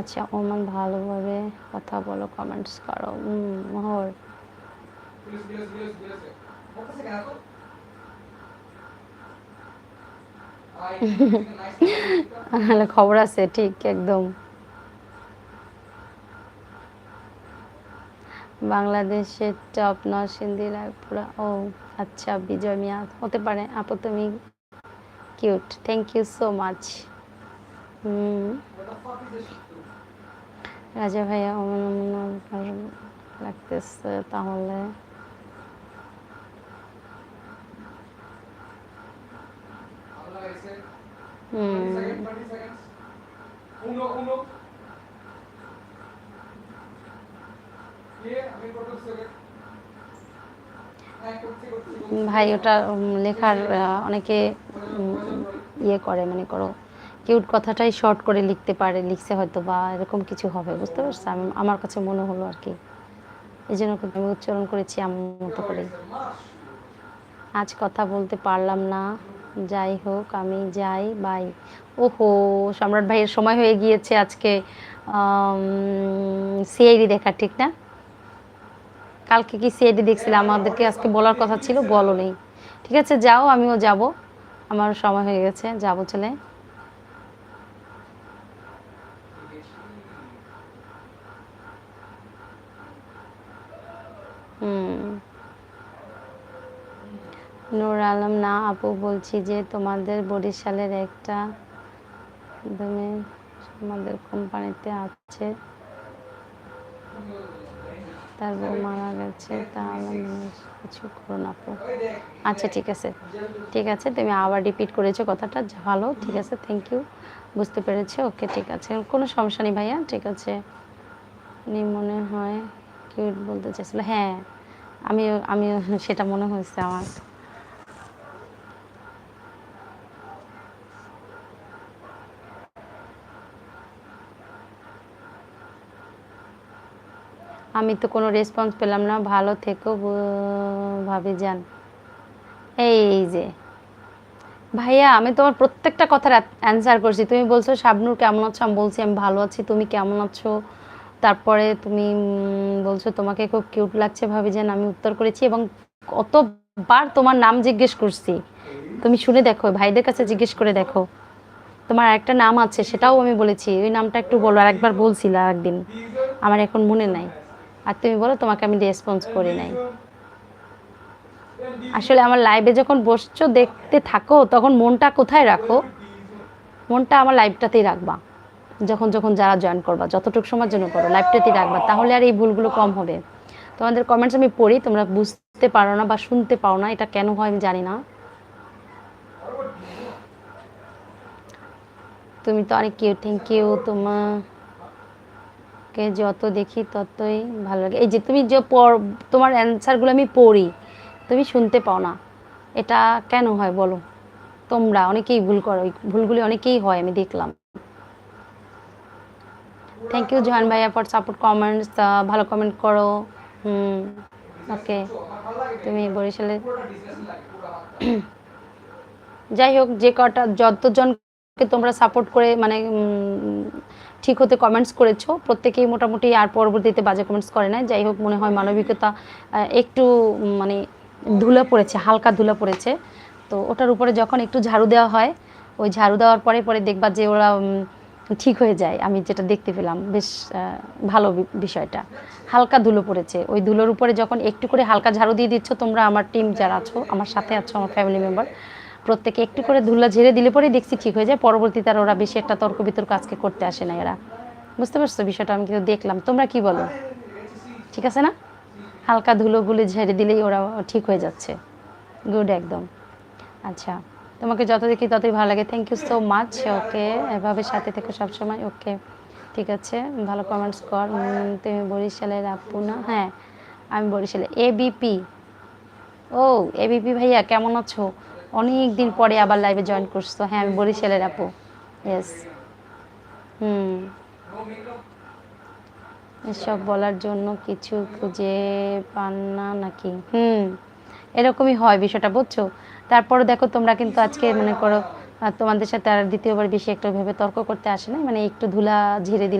আচ্ছা ওমান ভালোভাবে কথা বলো কমেন্টস করো। মোহর। খবর আছে, ঠিক, একদম। বাংলাদেশের টপ নরসিংদী রায়পুরা ও আচ্ছা বিজয় মিয়া, হতে পারে, আপু, তুমি cute thank you so much Raja ভাইয়া অমন অমন লাগতেছে তাহলে। ভাই ওটা লেখার অনেকে ইয়ে করে মনে করো। কিউট কথাটাই শর্ট করে লিখতে পারে, লিখছে হয়তো বা এরকম কিছু হবে, বুঝতে পারছ? আমি, আমার কাছে মনে হলো আর কি। এই জন্য আমি উচ্চারণ করেছি আমার মতো করে আজ কথা বলতে পারলাম না। যাই হোক, আমি যাই, বাই। ওহো, সম্রাট ভাইয়ের সময় হয়ে গিয়েছে আজকে। সিআইডি দেখা, ঠিক না? কালকে কি সিআইডি দেখছিলে? আমাদেরকে আজকে বলার কথা ছিল, বলো নেই। ঠিক আছে, যাও, আমিও যাব। আমার সময় হয়ে গেছে, যাব চলে নূর আলম, না, আপু, বলছি যে তোমাদের বরিশালের একটা তুমি আমাদের কোম্পানিতে আছে। তার বউ মারা গেছে তাহলে মনে কিছু করো না, আপু। আচ্ছা ঠিক আছে। ঠিক আছে, তুমি আবার রিপিট করেছ কথাটা ভালো, ঠিক আছে থ্যাংক ইউ বুঝতে পেরেছ? ওকে ঠিক আছে। কোনো সমস্যা নেই ভাইয়া, ঠিক আছে। উনি মনে হয়। কিউট বলতে হ্যাঁ আমি আমি সেটা মনে হয়েছে আমার। আমি তো কোনো রেসপন্স পেলাম না, ভালো থেকো ভাবি যান এই যে, ভাইয়া, আমি তোমার প্রত্যেকটা কথার অ্যান্সার করছি। তুমি বলছো, শাবনুর কেমন আছো? আমি বলছি, আমি ভালো আছি। তুমি কেমন আছো? তারপরে তুমি বলছো তোমাকে খুব কিউট লাগছে ভাবি যান আমি উত্তর করেছি এবং কতবার তোমার নাম জিজ্ঞেস করছি। তুমি শুনে দেখো, ভাইদের কাছে জিজ্ঞেস করে দেখো। তোমার একটা নাম আছে, সেটাও আমি বলেছি। ওই নামটা একটু বলো আর একবার বলছিল একদিন। আমার এখন মনে নাই। আর তুমি বলো, তোমাকে আমি রেসপন্স করি নাই। আসলে আমার লাইভে যখন বসছো, দেখতে থাকো, তখন মনটা কোথায় রাখো? মনটা আমার লাইভটাতেই রাখবা। যখন যখন যারা জয়েন করবা, যতটুকু সময়ের জন্য করো লাইভটাতেই রাখবা, তাহলে আর এই ভুলগুলো কম হবে। তোমাদের কমেন্টস আমি পড়ি, তোমরা বুঝতে পারো না বা শুনতে পাও না, এটা কেন হয় আমি জানি না। তুমি তো অনেক কিউ থ্যাংক ইউ তোমাকে যত দেখি ততই ভালো লাগে। এই যে তুমি যে পড়, তোমার অ্যান্সারগুলো আমি পড়ি, তুমি শুনতে পাও না। এটা কেন হয় বলো? তোমরা অনেকেই ভুল করো ভুলগুলি অনেকেই হয়, আমি দেখলাম। থ্যাংক ইউ জহান ভাইয়া ফর সাপোর্ট কমেন্টস ভালো কমেন্ট করো হুম ওকে তুমি বরিশালে যাই হোক যে কটা যতজনকে তোমরা সাপোর্ট করে মানে ঠিক হতে কমেন্টস করেছ প্রত্যেকেই মোটামুটি আর পরবর্তীতে বাজে কমেন্টস করে না যাই হোক মনে হয় মানবিকতা একটু মানে ধুলা পড়েছে হালকা ধুলা পড়েছে তো ওটার উপরে যখন একটু ঝাড়ু দেওয়া হয়, ওই ঝাড়ু দেওয়ার পরে পরে দেখবা যে ওরা ঠিক হয়ে যায়। আমি যেটা দেখতে পেলাম, বেশ ভালো বিষয়টা। হালকা ধুলো পড়েছে। ওই ধুলোর উপরে যখন একটু করে হালকা ঝাড়ু দিয়ে দিচ্ছ, তোমরা আমার টিম যারা আছো, আমার সাথে আছো, আমার ফ্যামিলি মেম্বার প্রত্যেকে একটু করে ধুলা ঝেড়ে দিলে পরেই দেখছি ঠিক হয়ে যায়। পরবর্তীতে আর ওরা বেশি একটা তর্ক বিতর্ক আজকে করতে আসে না এরা। বুঝতে পারছ বিষয়টা? আমি কিন্তু দেখলাম। তোমরা কি বলো? ঠিক আছে না? হালকা ধুলোগুলি ঝেড়ে দিলেই ওরা ঠিক হয়ে যাচ্ছে। গুড একদম। আচ্ছা। তোমাকে যত দেখি ততই ভালো লাগে। Thank you so much okay এভাবে সাথে থেকো সবসময় ওকে ঠিক আছে? ভালো কমেন্টস কর। তুমি বরিশালের আপু না? হ্যাঁ আমি বরিশালে। এবিপি ও এবিপি ভাইয়া, কেমন আছো? অনেক দিন পরে আবার লাইভে জয়েন করছ। হ্যাঁ আমি বরিশালের আপু। Yes hmm. এসব বলার জন্য কিছু খুঁজে পান না নাকি? হুম। এরকমই হয় বিষয়টা, বুঝছ? তারপরে দেখো তোমরা কিন্তু আজকে মনে করো তোমাদের সাথে আর দ্বিতীয়বার বেশি একটা ভেবে তর্ক করতে আসে না মানে একটু ধুলা ঝেড়ে দিলে